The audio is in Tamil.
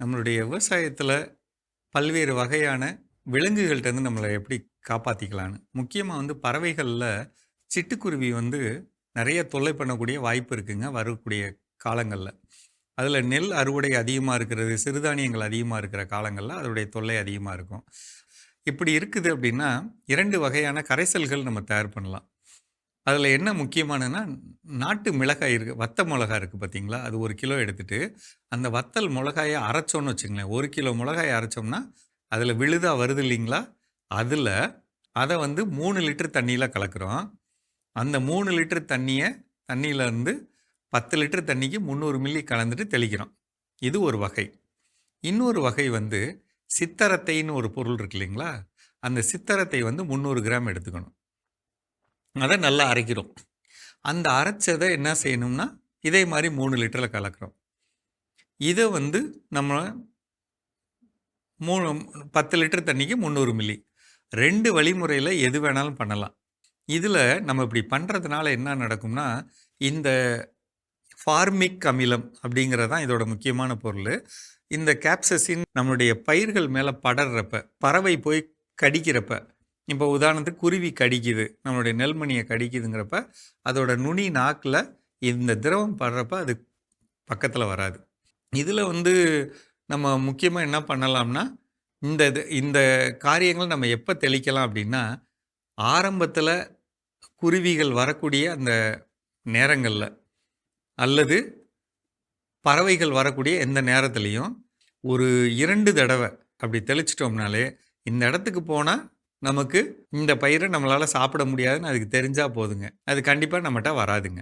நம்மளுடைய விவசாயத்தில் பல்வேறு வகையான விலங்குகள்கிட்டருந்து நம்மளை எப்படி காப்பாற்றிக்கலான்னு முக்கியமாக வந்து பறவைகளில் சிட்டுக்குருவி வந்து நிறைய தொல்லை பண்ணக்கூடிய வாய்ப்பு இருக்குங்க வரக்கூடிய காலங்களில். அதில் நெல் அறுவடை அதிகமாக இருக்கிறது சிறுதானியங்கள் அதிகமாக இருக்கிற காலங்களில் அதனுடைய தொல்லை அதிகமாக இருக்கும். இப்படி இருக்குது அப்படின்னா இரண்டு வகையான கரைசல்கள் நம்ம தயார் பண்ணலாம். அதில் என்ன முக்கியமானன்னா நாட்டு மிளகாய் இருக்குது வத்த மிளகாய் இருக்குது பார்த்தீங்களா அது ஒரு கிலோ எடுத்துகிட்டு அந்த வத்தல் மிளகாயை அரைச்சோன்னு வச்சுங்களேன் ஒரு கிலோ மிளகாயை அரைச்சோம்னா அதில் விழுதாக வருது இல்லைங்களா? அதில் அதை வந்து மூணு லிட்டர் தண்ணியில் கலக்கிறோம். அந்த மூணு லிட்டர் தண்ணியை தண்ணியில் இருந்து பத்து லிட்டர் தண்ணிக்கு முந்நூறு மில்லி கலந்துட்டு தெளிக்கிறோம். இது ஒரு வகை. இன்னொரு வகை வந்து சித்தரத்தைன்னு ஒரு பொருள் இருக்கு இல்லைங்களா? அந்த சித்தரத்தை வந்து முந்நூறு கிராம் எடுத்துக்கணும். அதை நல்லா அரைக்கிறோம். அந்த அரைச்சதை என்ன செய்யணும்னா இதே மாதிரி மூணு லிட்டரில் கலக்கிறோம். இதை வந்து நம்ம மூணு பத்து லிட்டர் தண்ணிக்கு முந்நூறு மில்லி. ரெண்டு வழிமுறையில் எது வேணாலும் பண்ணலாம். இதில் நம்ம இப்படி பண்ணுறதுனால என்ன நடக்கும்னா இந்த ஃபார்மிக் அமிலம் அப்படிங்கிறது தான் இதோட முக்கியமான பொருள். இந்த கேப்சசின் நம்மளுடைய பயிர்கள் மேலே படர்றப்ப பறவை போய் கடிக்கிறப்ப இப்போ உதாரணத்துக்கு குருவி கடிக்குது நம்மளுடைய நெல்மணியை கடிக்குதுங்கிறப்ப அதோட நுனி நாக்கில் இந்த திரவம் படுறப்ப அது பக்கத்தில் வராது. இதில் வந்து நம்ம முக்கியமாக என்ன பண்ணலாம்னா இந்த இது இந்த காரியங்கள் நம்ம எப்போ தெளிக்கலாம் அப்படின்னா ஆரம்பத்தில் குருவிகள் வரக்கூடிய அந்த நேரங்களில் அல்லது பறவைகள் வரக்கூடிய எந்த நேரத்துலையும் ஒரு இரண்டு தடவை அப்படி தெளிச்சிட்டோம்னாலே இந்த இடத்துக்கு போனால் நமக்கு இந்த பயிரை நம்மளால் சாப்பிட முடியாதுன்னு அதுக்கு தெரிஞ்சால் போதுங்க. அது கண்டிப்பாக நம்மகிட்ட வராதுங்க.